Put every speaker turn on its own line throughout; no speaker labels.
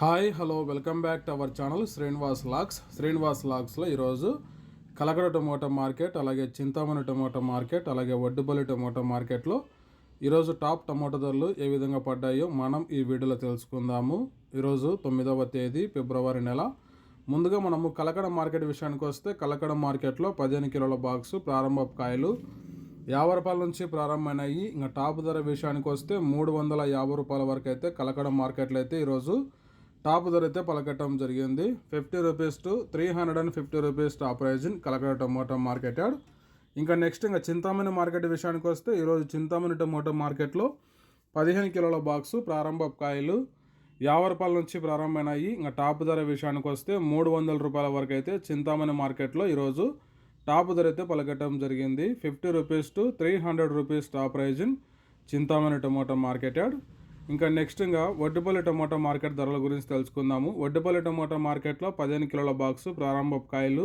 Hi hello welcome back to our channel Srinivas locks. Srinivas లాక్స్లో ఈరోజు Kalakada tomato market అలాగే Chintamani tomato market అలాగే Vaddupalli tomato మార్కెట్లో ఈరోజు టాప్ టమోటా ధరలు ఏ విధంగా పడ్డాయో మనం ఈ వీడియోలో తెలుసుకుందాము. ఈరోజు తొమ్మిదవ తేదీ ఫిబ్రవరి నెల. ముందుగా మనము కలకడ మార్కెట్ విషయానికి వస్తే కలకడ మార్కెట్లో పదిహేను కిలోల బాక్సు ప్రారంభ కాయలు యాభై రూపాయల నుంచి ప్రారంభమైనాయి. ఇంకా టాప్ ధర విషయానికి వస్తే మూడు వందల యాభై రూపాయల వరకు అయితే కలకడ మార్కెట్లో అయితే ఈరోజు టాప్ ధర అయితే పలకట్టడం జరిగింది. Fifty rupees to three hundred and fifty rupees top price in Kalakada tomato market yard ఇంకా నెక్స్ట్ ఇంకా చింతామణి మార్కెట్ విషయానికి వస్తే ఈరోజు చింతామణి టమోటా మార్కెట్లో పదిహేను కిలోల బాక్సు ప్రారంభ కాయలు యాభై రూపాయల నుంచి ప్రారంభమైనాయి. ఇంకా టాప్ ధర విషయానికి వస్తే మూడు వందల రూపాయల వరకు అయితే చింతామణి మార్కెట్లో ఈరోజు టాప్ ధర అయితే పలకట్టడం జరిగింది. Fifty rupees to three hundred rupees top price in Chintamani tomato market yard ఇంకా నెక్స్ట్ ఇంకా వడ్డుపల్లి టమోటా మార్కెట్ ధరల గురించి తెలుసుకుందాము. వడ్డుపల్లి టమాటా మార్కెట్లో పదిహేను కిలోల బాక్స్ ప్రారంభ కాయలు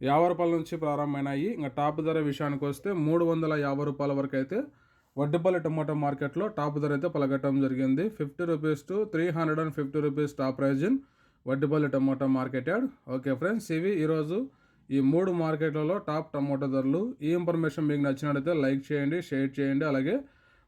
యాభై రూపాయల నుంచి ప్రారంభమైనాయి. ఇంకా టాప్ ధర విషయానికి వస్తే మూడు వందల యాభై రూపాయల వరకు అయితే వడ్డుపల్లి టమాటో మార్కెట్లో టాప్ ధర అయితే పలకటం జరిగింది. Fifty rupees to three hundred and fifty rupees top price in Vaddupalli tomato market yard okay friends ఇవి ఈరోజు ఈ మూడు మార్కెట్లలో టాప్ టమాటో ధరలు. ఈ ఇన్ఫర్మేషన్ మీకు నచ్చినట్లయితే లైక్ చేయండి షేర్ చేయండి. అలాగే